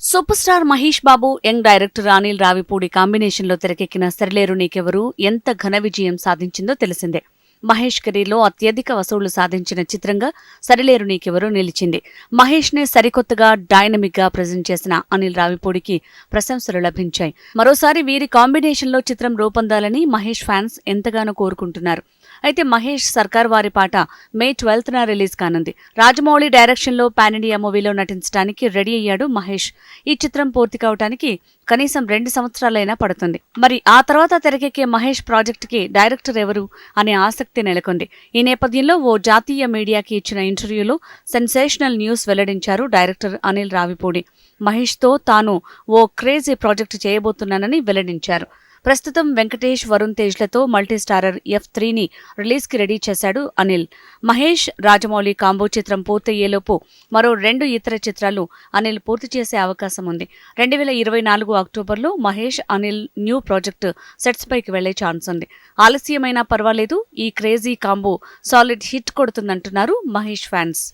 Super star Mahesh Babu young director Anil Ravipudi కాంబినేషన్లో తెరకెక్కిన సరిలేరు నీకెవరు ఎంత ఘన విజయం సాధించిందో తెలిసిందే. మహేష్ కెరీర్లో అత్యధిక వసూళ్ళు సాధించిన చిత్రంగా సరిలేరు నీకెవరో నిలిచింది. మహేష్ నే సరికొత్తగా డైనమిక్గా ప్రజెంట్ చేసిన అనిల్ రావిపూడికి ప్రశంసలు లభించాయి. మరోసారి వీరి కాంబినేషన్లో చిత్రం రూపొందాలని మహేష్ ఫ్యాన్స్ ఎంతగానో కోరుకుంటున్నారు. అయితే మహేష్ సర్కార్ వారి పాట మే ట్వెల్త్ న రిలీజ్ కానుంది. రాజమౌళి డైరెక్షన్లో పాన్ ఇండియా మూవీలో నటించడానికి రెడీ అయ్యాడు మహేష్. ఈ చిత్రం పూర్తి కావడానికి కనీసం రెండు సంవత్సరాలైనా పడుతుంది. మరి ఆ తర్వాత తెరకెక్కే మహేష్ ప్రాజెక్ట్కి డైరెక్టర్ ఎవరు అనే ఆసక్తి నెలకొంది. ఈ నేపథ్యంలో ఓ జాతీయ మీడియాకి ఇచ్చిన ఇంటర్వ్యూలో సెన్సేషనల్ న్యూస్ వెల్లడించారు డైరెక్టర్ అనిల్ రావిపూడి. మహేష్తో తాను ఓ క్రేజీ ప్రాజెక్ట్ చేయబోతున్నానని వెల్లడించారు. ప్రస్తుతం వెంకటేష్ వరుణ్ తేజ్లతో మల్టీ స్టారర్ ఎఫ్ త్రీని రిలీజ్కి రెడీ చేశాడు అనిల్. మహేష్ రాజమౌళి కాంబో చిత్రం పూర్తయ్యేలోపు మరో రెండు ఇతర చిత్రాలు అనిల్ పూర్తి చేసే అవకాశం ఉంది. రెండు వేల ఇరవై నాలుగు అక్టోబర్లో Mahesh Anil new project sets పైకి వెళ్ళే ఛాన్స్ ఉంది. ఆలస్యమైనా పర్వాలేదు ఈ క్రేజీ కాంబో సాలిడ్ హిట్ కొడుతుందంటున్నారు మహేష్ ఫ్యాన్స్.